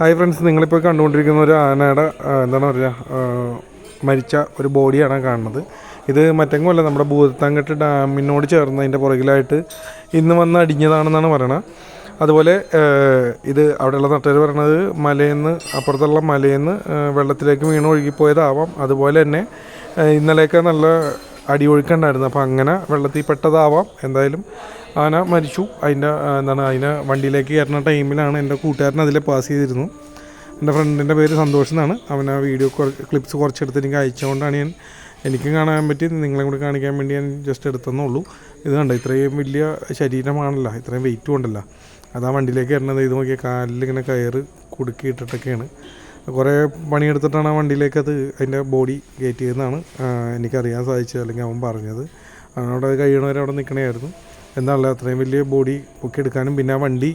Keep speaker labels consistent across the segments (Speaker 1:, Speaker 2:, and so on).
Speaker 1: Hi friends നിങ്ങളിപ്പോൾ കണ്ടുകൊണ്ടിരിക്കുന്ന ഒരു ആനയുടെ എന്താണ് പറയുക മരിച്ച ഒരു ബോഡിയാണ് കാണുന്നത്. ഇത് മറ്റെങ്ങുമല്ല നമ്മുടെ ഭൂതത്താങ്കട്ട് ഡാമിനോട് ചേർന്ന് അതിന്റെ പുറകിലായിട്ട് ഇന്ന് വന്ന് അടിഞ്ഞതാണെന്നാണ് പറയണത്. അതുപോലെ ഇത് അവിടെയുള്ള നട്ടുകാർ പറയണത് മലയിൽ നിന്ന് അപ്പുറത്തുള്ള ആ, വെള്ളത്തിലേക്ക് വീണ് ഒഴുകിപ്പോയതാവാം. അതുപോലെ തന്നെ ഇന്നലെയൊക്കെ നല്ല അടിയൊഴുക്കുണ്ടായിരുന്നു. അപ്പോൾ അങ്ങനെ വെള്ളത്തിൽ പെട്ടതാവാം. എന്തായാലും ആന മരിച്ചു. അതിന്റെ എന്താണ് അതിനെ വണ്ടിയിലേക്ക് കയറുന്ന ടൈമിലാണ് എന്റെ കൂട്ടുകാരൻ അതിലെ പാസ് ചെയ്തിരുന്നു. എന്റെ ഫ്രണ്ടിന്റെ പേര് സന്തോഷ് എന്നാണ്. അവൻ ആ വീഡിയോ ക്ലിപ്സ് കുറച്ചെടുത്ത് എനിക്ക് അയച്ചുകൊണ്ടാണ് ഞാൻ എനിക്കും കാണാൻ പറ്റി. നിങ്ങളെ കൂടി കാണിക്കാൻ വേണ്ടി ഞാൻ ജസ്റ്റ് എടുത്തെന്നുള്ളൂ ഇത് കണ്ടോ ഇത്രയും വലിയ ശരീരമാണല്ലോ ഇത്രയും വെയിറ്റും ഉണ്ടല്ലോ. അതാ വണ്ടിയിലേക്ക് കയറുന്നത് ഇത് നോക്കിയാൽ കാലിൽ ഇങ്ങനെ കയറ് കുടുക്കി ഇട്ടിട്ടൊക്കെയാണ്. കുറേ പണിയെടുത്തിട്ടാണ് ആ വണ്ടിയിലേക്ക് അത് അതിന്റെ ബോഡി കയറ്റിയതെന്നാണ് ആ, എനിക്കറിയാൻ സാധിച്ചത് അല്ലെങ്കിൽ അവൻ പറഞ്ഞത്. അവനവിടെ കഴിയണവരെ അവിടെ നിൽക്കണമായിരുന്നു എന്താണല്ലോ അത്രയും വലിയ ബോഡി പൊക്കിയെടുക്കാനും പിന്നെ ആ വണ്ടി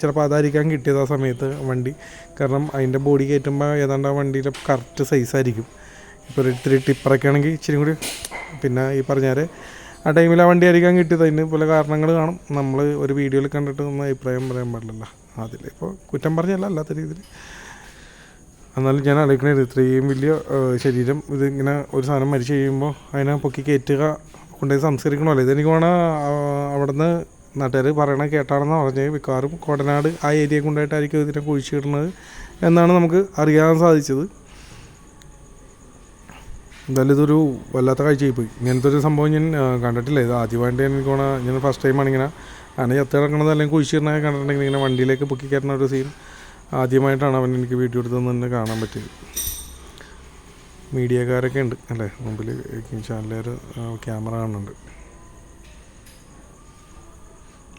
Speaker 1: ചിലപ്പോൾ അതായിരിക്കാൻ കിട്ടിയത് ആ സമയത്ത് വണ്ടി. കാരണം അതിന്റെ ബോഡി കയറ്റുമ്പോൾ ഏതാണ്ട് ആ വണ്ടിയുടെ കറക്റ്റ് സൈസായിരിക്കും ഇപ്പോൾ ഒരു ഇത്തിരി ടിപ്പറൊക്കെ ആണെങ്കിൽ ഇച്ചിരി കൂടി പിന്നെ ഈ പറഞ്ഞാൽ ആ ടൈമിൽ ആ വണ്ടി ആയിരിക്കാൻ കിട്ടിയത്. അതിന് പല കാരണങ്ങൾ കാണും. നമ്മൾ ഒരു വീഡിയോയിൽ കണ്ടിട്ട് ഒന്നും അഭിപ്രായം പറയാൻ പാടില്ലല്ലോ. അതിലിപ്പോൾ കുറ്റം പറഞ്ഞല്ല അല്ലാത്ത രീതിയിൽ എന്നാലും ഞാൻ ആലോചിക്കണത് ഇത്രയും വലിയ ശരീരം ഇതിങ്ങനെ ഒരു സാധനം മരിച്ചു കഴിയുമ്പോൾ അതിനെ പൊക്കി കയറ്റുക കൊണ്ടുപോയി സംസ്കരിക്കണമല്ലോ ഇതെനിക്ക് വേണം അവിടുന്ന് നാട്ടുകാർ പറയണ കേട്ടാണെന്ന് പറഞ്ഞത് മിക്കവാറും കോടനാട് ആ ഏരിയ കൊണ്ടായിട്ടായിരിക്കും ഇതിനെ കുഴിച്ചിടുന്നത് എന്നാണ് നമുക്ക് അറിയാൻ സാധിച്ചത്. എന്തായാലും ഇതൊരു വല്ലാത്ത കാഴ്ചയായി പോയി. ഇങ്ങനത്തെ ഒരു സംഭവം ഞാൻ കണ്ടിട്ടില്ല. ഇത് ആദ്യമായിട്ട് എനിക്ക് വേണം ഞാൻ ഫസ്റ്റ് ടൈമാണ് ഇങ്ങനെ അങ്ങനെ ചത്ത് കിടക്കണത് അല്ലെങ്കിൽ കുഴിച്ചിടണത് കണ്ടിട്ടുണ്ടെങ്കിൽ ഇങ്ങനെ വണ്ടിയിലേക്ക് പൊക്കി കയറുന്ന ഒരു സീൻ ആദ്യമായിട്ടാണ് അവൻ എനിക്ക് വീഡിയോ എടുത്തതെന്ന് തന്നെ കാണാൻ പറ്റിയത്. മീഡിയക്കാരൊക്കെ ഉണ്ട് അല്ലേ? മുമ്പിൽ ചാനലുകാർ ക്യാമറ കാണുന്നുണ്ട്.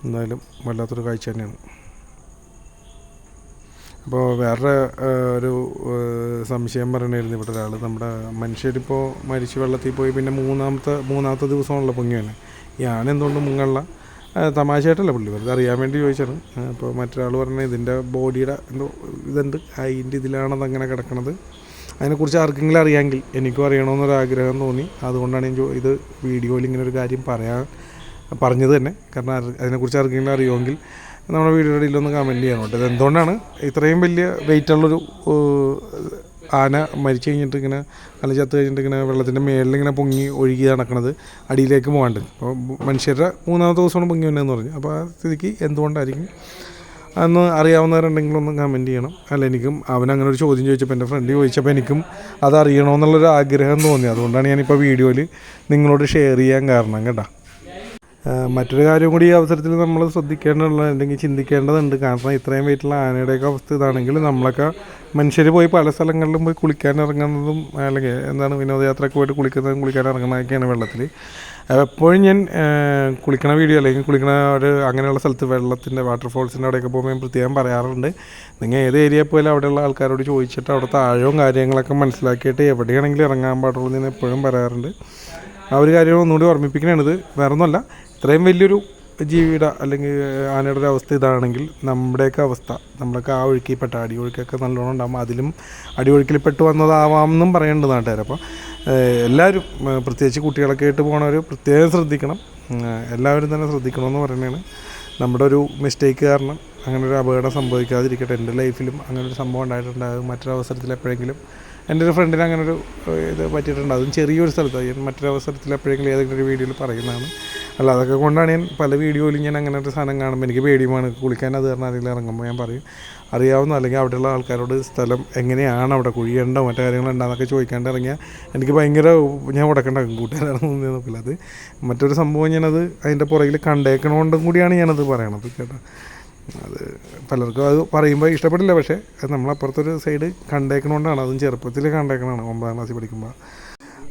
Speaker 1: എന്തായാലും വല്ലാത്തൊരു കാഴ്ച തന്നെയാണ്. അപ്പോൾ വേറെ ഒരു സംശയം പറയണമായിരുന്നു ഇവിടെ ഒരാൾ നമ്മുടെ മനുഷ്യരിപ്പോൾ മരിച്ചു വെള്ളത്തിൽ പോയി പിന്നെ മൂന്നാമത്തെ മൂന്നാമത്തെ ദിവസമാണല്ലോ പൊങ്ങി ഈ ഞാൻ എന്തുകൊണ്ട് മുങ്ങള്ള തമാശയായിട്ടല്ല പുള്ളി. വെറുതെ അറിയാൻ വേണ്ടി ചോദിച്ചാണ് അപ്പോൾ മറ്റൊരാൾ പറഞ്ഞാൽ ഇതിന്റെ ബോഡിയുടെ എന്തോ ഇതുണ്ട് അതിന്റെ ഇതിലാണത് അങ്ങനെ കിടക്കണത്. അതിനെക്കുറിച്ച് ആർക്കെങ്കിലും അറിയാമെങ്കിൽ എനിക്കും അറിയണമെന്നൊരു ആഗ്രഹം തോന്നി. അതുകൊണ്ടാണ് ഞാൻ ഇത് വീഡിയോയിൽ ഇങ്ങനെ ഒരു കാര്യം പറയാൻ പറഞ്ഞത് തന്നെ. കാരണം അതിനെക്കുറിച്ച് ആർക്കെങ്കിലും അറിയുമെങ്കിൽ നമ്മുടെ വീഡിയോയുടെ ഇടയിലൊന്ന് കമന്റ് ചെയ്യണം കേട്ടോ എന്തുകൊണ്ടാണ് ഇത്രയും വലിയ വെയിറ്റുള്ളൊരു ആന മരിച്ചു കഴിഞ്ഞിട്ട് ഇങ്ങനെ അല്ല ചത്ത് കഴിഞ്ഞിട്ട് ഇങ്ങനെ വെള്ളത്തിന്റെ മേളിൽ ഇങ്ങനെ പൊങ്ങി ഒഴുകി നടക്കുന്നത് അടിയിലേക്ക് പോകാണ്ട്. അപ്പോൾ മനുഷ്യരുടെ മൂന്നാമത്തെ ദിവസമാണ് പൊങ്ങി വന്നതെന്ന് പറഞ്ഞു. അപ്പോൾ ആ സ്ഥിതിക്ക് എന്തുകൊണ്ടായിരിക്കും അന്ന് അറിയാവുന്നവരുണ്ടെങ്കിൽ ഒന്ന് കമന്റ് ചെയ്യണം. അല്ല എനിക്കും അവൻ അങ്ങനെ ഒരു ചോദ്യം ചോദിച്ചപ്പോൾ എന്റെ ഫ്രണ്ട് ചോദിച്ചപ്പോൾ എനിക്കും അത് അറിയണമെന്നുള്ളൊരു ആഗ്രഹം തോന്നി. അതുകൊണ്ടാണ് ഞാനിപ്പോൾ വീഡിയോയിൽ നിങ്ങളോട് ഷെയർ ചെയ്യാൻ കാരണം കേട്ടോ. മറ്റൊരു കാര്യം കൂടി ഈ അവസരത്തിൽ നമ്മൾ ശ്രദ്ധിക്കേണ്ടതുള്ള അല്ലെങ്കിൽ ചിന്തിക്കേണ്ടതുണ്ട്. കാരണം ഇത്രയും വെയിറ്റുള്ള ആനയുടെയൊക്കെ അവസ്ഥ ഇതാണെങ്കിൽ നമ്മളൊക്കെ മനുഷ്യർ പോയി പല സ്ഥലങ്ങളിലും പോയി കുളിക്കാൻ ഇറങ്ങുന്നതും അല്ലെങ്കിൽ എന്താണ് വിനോദയാത്രയ്ക്ക് പോയിട്ട് കുളിക്കുന്നതും കുളിക്കാൻ ഇറങ്ങുന്നതൊക്കെയാണ് വെള്ളത്തിൽ. എപ്പോഴും ഞാൻ കുളിക്കണ വീഡിയോ അല്ലെങ്കിൽ കുളിക്കണ ഒരു അങ്ങനെയുള്ള സ്ഥലത്ത് വെള്ളത്തിന്റെ വാട്ടർഫോൾസിന്റെ അവിടെയൊക്കെ പോകുമ്പോൾ ഞാൻ പ്രത്യേകം പറയാറുണ്ട്. നിങ്ങൾ ഏത് ഏരിയ പോയാലും അവിടെയുള്ള ആൾക്കാരോട് ചോദിച്ചിട്ട് അവിടുത്തെ ആഴവും കാര്യങ്ങളൊക്കെ മനസ്സിലാക്കിയിട്ട് എവിടെയാണെങ്കിലും ഇറങ്ങാൻ പാടുള്ളൂ എന്ന് എപ്പോഴും പറയാറുണ്ട്. ആ ഒരു കാര്യം ഒന്നുകൂടി ഓർമ്മിപ്പിക്കണത് വേറെ ഒന്നുമല്ല ഇത്രയും വലിയൊരു ജീവിയുടെ അല്ലെങ്കിൽ ആനയുടെ ഒരു അവസ്ഥ ഇതാണെങ്കിൽ നമ്മുടെയൊക്കെ അവസ്ഥ. നമ്മളൊക്കെ ആ ഒഴുക്കിൽപ്പെട്ട അടിയൊഴുക്കൊക്കെ നല്ലോണം ഉണ്ടാകും അതിലും അടിയൊഴുക്കിൽ പെട്ട് വന്നതാവാം എന്നും പറയേണ്ടത് നാട്ടുകാർ. അപ്പോൾ എല്ലാവരും പ്രത്യേകിച്ച് കുട്ടികളൊക്കെ ആയിട്ട് പോകണവർ പ്രത്യേകം ശ്രദ്ധിക്കണം. എല്ലാവരും തന്നെ ശ്രദ്ധിക്കണമെന്ന് പറയുന്നതാണ് നമ്മുടെ ഒരു മിസ്റ്റേക്ക് കാരണം. അങ്ങനെ ഒരു അപകടം സംഭവിക്കാതിരിക്കട്ടെ. എന്റെ ലൈഫിലും അങ്ങനെ ഒരു സംഭവം ഉണ്ടായിട്ടുണ്ടാകും മറ്റൊരു അവസരത്തിൽ എപ്പോഴെങ്കിലും എന്റെ ഒരു ഫ്രണ്ടിന് അങ്ങനെ ഒരു ഇത് പറ്റിയിട്ടുണ്ട്. അതും ചെറിയൊരു സ്ഥലത്ത്. ഞാൻ മറ്റൊരു അവസരത്തിൽ എപ്പോഴെങ്കിലും ഏതെങ്കിലും ഒരു വീഡിയോയിൽ പറയുന്നതാണ്. അല്ല അതൊക്കെ കൊണ്ടാണ് ഞാൻ പല വീഡിയോയിലും ഞാൻ അങ്ങനെ ഒരു സാധനം കാണുമ്പോൾ എനിക്ക് പേടിയുമാണ്. കുളിക്കാൻ അത് കാരണം ആരെങ്കിലും ഇറങ്ങുമ്പോൾ ഞാൻ പറയും അറിയാവുന്ന അല്ലെങ്കിൽ അവിടെയുള്ള ആൾക്കാരോട് സ്ഥലം എങ്ങനെയാണ് അവിടെ കുഴിയുണ്ടോ മറ്റു കാര്യങ്ങളുണ്ടോ എന്നൊക്കെ ചോദിക്കാണ്ട് ഇറങ്ങിയാൽ എനിക്ക് ഭയങ്കര ഞാൻ ഉടക്കണ്ട കൂട്ടുകാരാണെന്ന് നോക്കില്ല. അത് മറ്റൊരു സംഭവം ഞാനത് അതിന്റെ പുറകിൽ കണ്ടേക്കണോണ്ടും കൂടിയാണ് ഞാനത് പറയണത് കേട്ടോ. അത് പലർക്കും അത് പറയുമ്പോൾ ഇഷ്ടപ്പെടില്ല പക്ഷേ നമ്മളപ്പുറത്തൊരു സൈഡ് കണ്ടേക്കണോണ്ടാണ്. അതും ചെറുപ്പത്തിൽ കണ്ടേക്കണതാണ് ഒമ്പതാം ക്ലാസ്സിൽ പഠിക്കുമ്പോൾ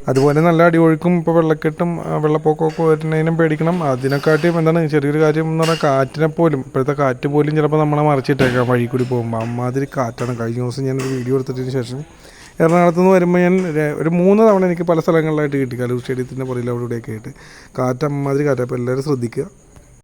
Speaker 1: അതുപോലെ നല്ല അടിയൊഴുക്കും ഇപ്പോൾ വെള്ളക്കെട്ടും വെള്ളപ്പൊക്കമൊക്കെ വരുന്നതിനും പേടിക്കണം. അതിനെക്കാട്ടിയും എന്താണ് ചെറിയൊരു കാര്യം എന്ന് പറഞ്ഞാൽ കാറ്റിനെ പോലും ഇപ്പോഴത്തെ കാറ്റ് പോലും ചിലപ്പോൾ നമ്മളെ മറിച്ചിട്ടേക്കാം വഴി കൂടി പോകുമ്പോൾ അമ്മാതിരി കാറ്റാണ്. കഴിഞ്ഞ ദിവസം ഞാനൊരു വീഡിയോ എടുത്തതിന് ശേഷം എറണാകുളത്ത് നിന്ന് വരുമ്പോൾ ഞാൻ ഒരു മൂന്ന് തവണ എനിക്ക് പല സ്ഥലങ്ങളിലായിട്ട് കിട്ടി. കലൂർ സ്റ്റേഡിയത്തിന്റെ പുറകിൽ അവിടെ ഇവിടെയൊക്കെ ആയിട്ട്. കാറ്റ് അമ്മാതിരി കാറ്റ്. അപ്പോൾ എല്ലാവരും ശ്രദ്ധിക്കുക.